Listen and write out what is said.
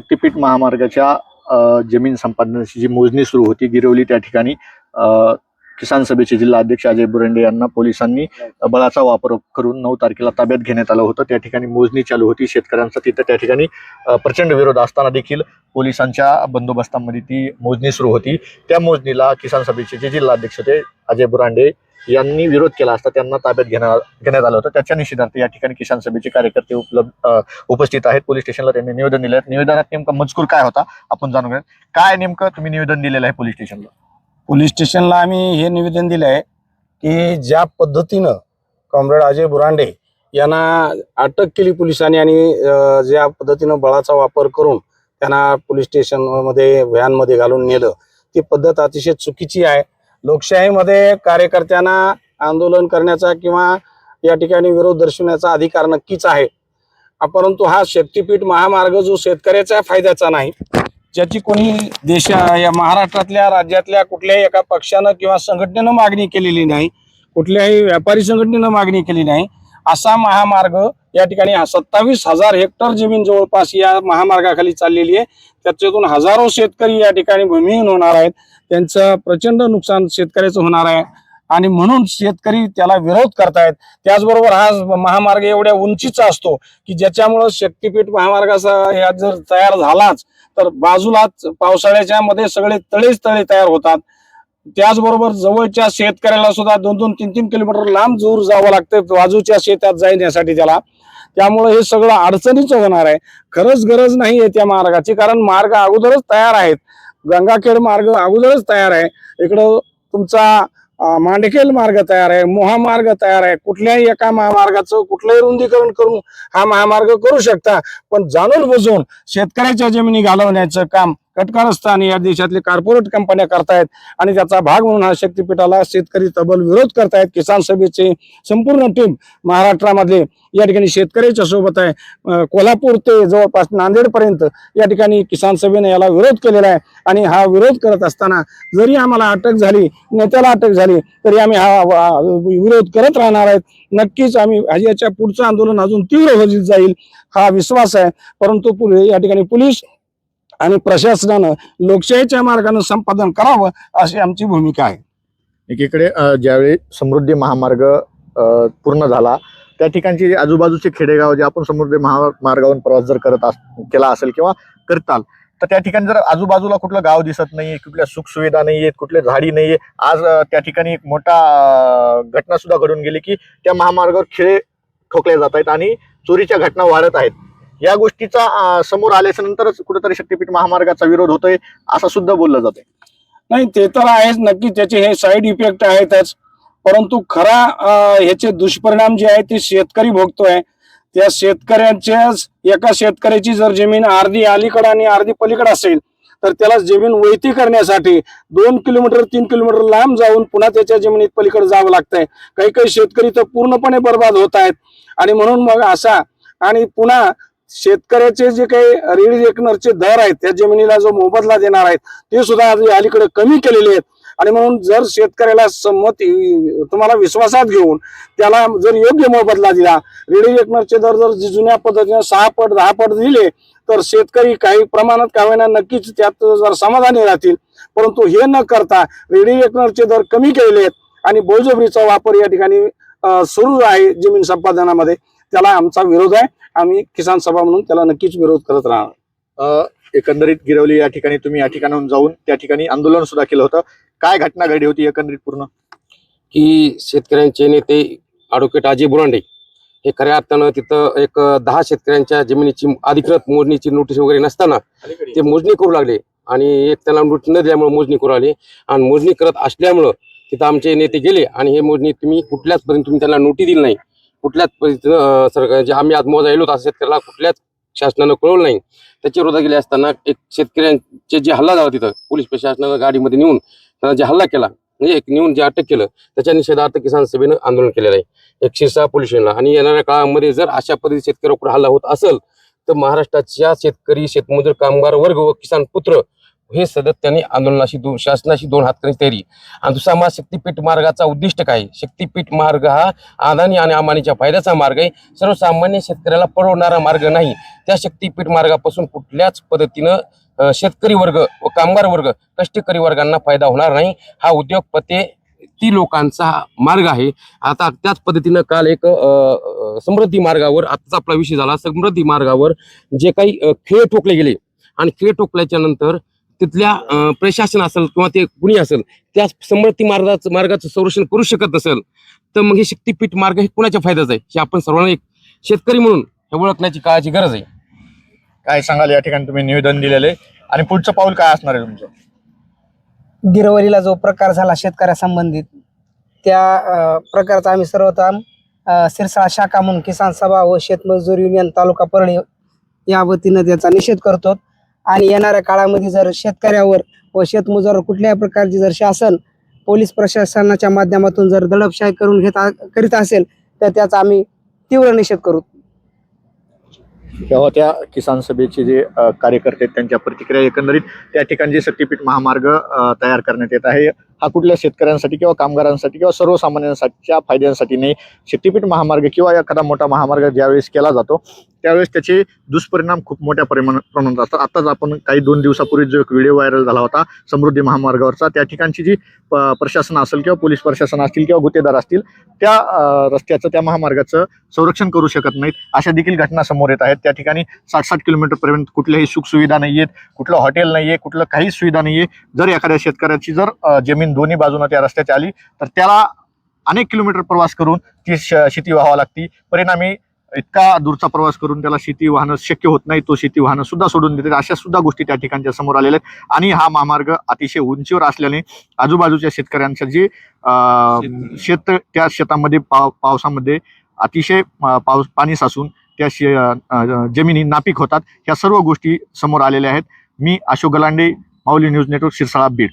शक्तीपीठ महामार्गाच्या जमीन संपादनाची जी मोजणी सुरू होती गिरवली त्या ठिकाणी किसान सभेचे जिल्हा अध्यक्ष अजय बुरंडे यांना पोलिसांनी बळाचा वापर करून नऊ तारखेला ताब्यात घेण्यात आलं होतं. त्या ठिकाणी मोजणी चालू होती. शेतकऱ्यांचा तिथं त्या ठिकाणी प्रचंड विरोध असताना देखील पोलिसांच्या बंदोबस्तामध्ये ती मोजणी सुरू होती. त्या मोजणीला किसान सभेचे जे जिल्हा अध्यक्ष होते अजय बुरांडे यांनी विरोध केला असता त्यांना ताब्यात घेण्यात घेण्यात आलं होतं. त्याच्या निषेधार्थ या ठिकाणी किसान सभेचे कार्यकर्ते उपलब्ध उपस्थित आहेत. पोलीस स्टेशनला त्यांनी निवेदन दिलं आहे निवेदनात नेमका मजकूर काय होता? आपण जाणून घ्या काय नेमकं तुम्ही निवेदन दिलेलं आहे पोलीस स्टेशनला? पोलीस स्टेशनला आम्ही हे निवेदन दिलं आहे की ज्या पद्धतीनं कॉम्रेड अजय बुरांडे यांना अटक केली पोलिसांनी आणि ज्या पद्धतीनं बळाचा वापर करून त्यांना पोलीस स्टेशनमध्ये व्हॅनमध्ये घालून नेलं ती पद्धत अतिशय चुकीची आहे. लोकशाहीमध्ये कार्यकर्त्यांना आंदोलन करण्याचा किंवा या ठिकाणी विरोध दर्शवण्याचा अधिकार नक्कीच आहे. परंतु हा शक्तीपीठ महामार्ग जो शेतकऱ्याच्या फायद्याचा नाही. ज्याची कोणी देशा या महाराष्ट्रातल्या राज्यातल्या कुठल्याही एका पक्षानं किंवा संघटनेनं मागणी केलेली नाही कुठल्याही व्यापारी संघटनेनं मागणी केली नाही असा महामार्ग या ठिकाणी सत्तावीस हजार हेक्टर जमीन जवळपास या महामार्गाखाली चाललेली आहे. त्याच्यातून हजारो शेतकरी या ठिकाणी भूमिहीन होणार आहेत. त्यांचं प्रचंड नुकसान शेतकऱ्याचं होणार आहे. आणि म्हणून शेतकरी त्याला विरोध करतायत. त्याचबरोबर हा महामार्ग एवढ्या उंचीचा असतो की ज्याच्यामुळं शक्तीपीठ महामार्गाचा ह्या जर तयार झालाच तर बाजूलाच पावसाळ्याच्या मध्ये सगळे तळेच तळे तयार होतात. त्याचबरोबर जवळच्या शेतकऱ्याला सुद्धा दोन दोन तीन तीन किलोमीटर लांब दूर जावं लागतं बाजूच्या शेतात जाण्यासाठी त्याला. त्यामुळे हे सगळं अडचणीचं होणार आहे. खरंच गरज नाही आहे त्या मार्गाची कारण मार्ग अगोदरच तयार आहेत. गंगाखेड मार्ग अगोदरच तयार आहे. इकडं तुमचा मांडखेल मांडकेल मार्ग तयार आहे. मोहामार्ग तयार आहे. कुठल्याही एका महामार्गाचं कुठलंही रुंदीकरण करून हा महामार्ग करू शकता. पण जाणून बुजून शेतकऱ्याच्या जमिनी घालवण्याचं काम कटकारस्थान या देशातले कॉर्पोरेट कंपन्या करतायत आणि त्याचा भाग म्हणून हा शक्तीपीठाला शेतकरी तबल विरोध करतायत. किसान सभेचे संपूर्ण टीम महाराष्ट्रामध्ये या ठिकाणी शेतकऱ्याच्या सोबत आहे. कोल्हापूर ते जवळपास नांदेडपर्यंत या ठिकाणी किसान सभेने याला विरोध केलेला आहे. आणि हा विरोध करत असताना जरी आम्हाला अटक झाली नेत्याला अटक झाली तरी आम्ही हा विरोध करत राहणार आहेत. नक्कीच आम्ही याच्या पुढचं आंदोलन अजून तीव्र होत जाईल हा विश्वास आहे. परंतु या ठिकाणी पोलीस आणि प्रशासनानं लोकशाहीच्या मार्गानं संपादन करावं अशी आमची भूमिका आहे. एकीकडे ज्यावेळी समृद्धी महामार्ग पूर्ण झाला त्या ठिकाणची आजूबाजूचे खेडेगाव जे आपण समृद्धी महामार्गावरून प्रवास जर करत अस केला असेल किंवा करताल तर त्या ठिकाणी जर आजूबाजूला कुठलं गाव दिसत नाहीये कुठल्या सुखसुविधा नाहीये कुठल्या झाडी नाहीये आज त्या ठिकाणी एक मोठा घटना सुद्धा घडून गेली की त्या महामार्गावर खेळे ठोकले जात आहेत आणि चोरीच्या घटना वाढत आहेत. या गोष्टीचा समोर आल्याच्या नंतरच कुठेतरी शक्तीपीठ महामार्गाचा विरोध होतोय असं सुद्धा बोललं जातंय. नाही ते तर आहेच. नक्की त्याचे हे साईड इफेक्ट आहेतच. परंतु खरा ह्याचे दुष्परिणाम जे आहे ते शेतकरी भोगतोय. त्या शेतकऱ्यांच्याच एका शेतकऱ्याची जर जमीन अर्धी अलीकडे आणि अर्धी पलीकडे असेल तर त्याला जमीन वैती करण्यासाठी दोन किलोमीटर तीन किलोमीटर लांब जाऊन पुन्हा त्याच्या जमिनीत पलीकडे जावं लागतंय. काही काही शेतकरी तर पूर्णपणे बर्बाद होत आहेत. आणि म्हणून मग असा आणि पुन्हा शेतकऱ्याचे जे काही रीड एकनरचे दर आहेत त्या जमिनीला जो मोबदला देणार आहेत ते सुद्धा आज अलीकडे कमी केलेले आहेत. आणि म्हणून जर शेतकऱ्याला संमती तुम्हाला विश्वासात घेऊन त्याला जर योग्य मोबदला दिला रेडी एकनरचे दर जर जुन्या पद्धतीने सहा पट दहा पट दिले तर शेतकरी काही प्रमाणात का होईना नक्कीच त्यात जर समाधानी राहतील. परंतु हे न करता रेडी एकनरचे दर कमी केले आहेत. आणि बळजबरीचा वापर या ठिकाणी सुरू आहे जमीन संपादनामध्ये. त्याला आमचा विरोध आहे. आम्ही किसान सभा म्हणून त्याला नक्कीच विरोध करत राहणार. अ, एकंदरीत गिरवली या ठिकाणी तुम्ही या ठिकाणाहून जाऊन त्या ठिकाणी आंदोलन सुद्धा केलं होतं. काय घटना घडली होती एकंदरीत पूर्ण? की शेतकऱ्यांचे नेते ॲडव्होकेट अजय बुरांडे हे खऱ्या अर्थानं तिथं एक दहा शेतकऱ्यांच्या जमिनीची अधिकृत मोजणीची नोटीस वगैरे नसताना ते मोजणी करू लागले. आणि एक त्यांना नोटीस न दिल्यामुळे मोजणी करू लागले. आणि मोजणी करत असल्यामुळं तिथं आमचे नेते गेले. आणि हे मोजणी तुम्ही कुठल्याच पर्यंत तुम्ही त्यांना नोटीस दिली नाही. कुठल्याच पद्धतीनं सरकार जे आम्ही आज मोजा येलो असं शेतकऱ्याला कुठल्याच शासनानं कळवलं नाही. त्याच्या विरोधात गेले असताना एक शेतकऱ्यांचे जे हल्ला झाला तिथं पोलीस प्रशासनानं गाडीमध्ये नेऊन त्यांना जे हल्ला केला म्हणजे एक नेऊन जे अटक केलं त्याच्या निषेधार्थ किसान सभेनं आंदोलन केलेलं आहे. एक शिरसा पोल्युशनला आणि येणाऱ्या काळामध्ये जर अशा पद्धती शेतकऱ्यावर हल्ला होत असेल तर महाराष्ट्राच्या शेतकरी शेतमजूर कामगार वर्ग व किसान पुत्र हे सतत आंदोलनाशी दोन शासनाशी दोन हात करण्याची तयारी. आणि दुसरा महा शक्तीपीठ मार्गाचा उद्दिष्ट काय? शक्तीपीठ मार्ग हा अदानी आणि अमानीच्या फायद्याचा मार्ग आहे. सर्वसामान्य शेतकऱ्याला परवडणारा मार्ग नाही. त्या शक्तीपीठ मार्गापासून कुठल्याच पद्धतीनं शेतकरी वर्ग व कामगार वर्ग कष्टकरी वर्गांना फायदा होणार नाही. हा उद्योगपती ती लोकांचा मार्ग आहे. आता त्याच पद्धतीनं काल एक समृद्धी मार्गावर आताचा आपला विषय झाला समृद्धी मार्गावर जे काही खेळ ठोकले गेले. आणि खेळ ठोकल्याच्या नंतर तिथल्या प्रशासन असेल किंवा ते कुणी असेल त्या समृद्धी मार्गाचं मार्गाचं संरक्षण करू शकत नसेल तर मग हे शक्तीपीठ मार्ग हे कुणाच्या फायद्याचा आहे? हे आपण सर्वांना एक शेतकरी म्हणून हे ओळखण्याची काळाची गरज आहे. काय सांगाल या ठिकाणी तुम्ही निवेदन दिलेले? आणि पुढचं पाऊल काय असणार आहे तुमचं? गिरवलीला जो प्रकार झाला शेतकऱ्यासंबंधित त्या प्रकारचा आम्ही सर्वप्रथम सिरसाळा शाखा म्हणून किसान सभा व शेतमजूर युनियन तालुका परळी या वतीनं त्याचा निषेध करतो. आणि येणाऱ्या काळामध्ये जर शेतकऱ्यावर व शेतमजुरावर कुठल्याही प्रकारची जर शासन पोलीस प्रशासनाच्या माध्यमातून जर दडपशाही करून घेत करीत असेल तर त्याचा आम्ही तीव्र निषेध करू. तेव्हा त्या किसान सभेचे जे कार्यकर्ते आहेत, त्यांच्या प्रतिक्रिया एकंदरीत त्या ठिकाणी जे शक्तीपीठ महामार्ग तयार करण्यात येत आहे हा कुठल्या शेतकऱ्यांसाठी किंवा कामगारांसाठी किंवा सर्वसामान्यांसाठीच्या फायद्यांसाठी नाही. शक्तीपीठ महामार्ग किंवा एखादा मोठा महामार्ग ज्यावेळेस केला जातो त्यावेळेस त्याचे दुष्परिणाम खूप मोठ्या परिमाण प्रमाणात असतात आताच आपण काही दोन दिवसापूर्वी जो एक व्हिडिओ व्हायरल झाला होता समृद्धी महामार्गावरचा त्या ठिकाणची जी प- प्रशासन असेल किंवा पोलीस प्रशासन असतील किंवा गुत्तेदार असतील त्या रस्त्याचं त्या महामार्गाचं संरक्षण करू शकत नाहीत. अशा देखील घटना समोर येत आहेत. त्या ठिकाणी साठ साठ किलोमीटरपर्यंत कुठल्याही सुखसुविधा नाही आहेत कुठलं हॉटेल नाही आहे कुठलं काहीच सुविधा नाही आहे जर एखाद्या शेतकऱ्याची जर जमीन दोन्ही बाजूनं त्या रस्त्याची आली तर त्याला अनेक किलोमीटर प्रवास करून ती श- शेती व्हावं लागती. परिणामी इतका दूरचा प्रवास करून त्याला शेती वाहनं शक्य होत नाही तो शेती वाहनं सुद्धा सोडून देते अशा सुद्धा गोष्टी त्या ठिकाणच्या समोर आलेल्या आहेत. आणि हा महामार्ग अतिशय उंचीवर असल्याने आजूबाजूच्या शेतकऱ्यांच्या जे शेत त्या शेतामध्ये पाव पावसामध्ये अतिशय पाऊस पाणी साचून त्या शे जमिनी नापीक होतात. ह्या सर्व गोष्टी समोर आलेल्या आहेत. मी अशोक गलांडे माऊली न्यूज नेटवर्क शिरसाळा बीड.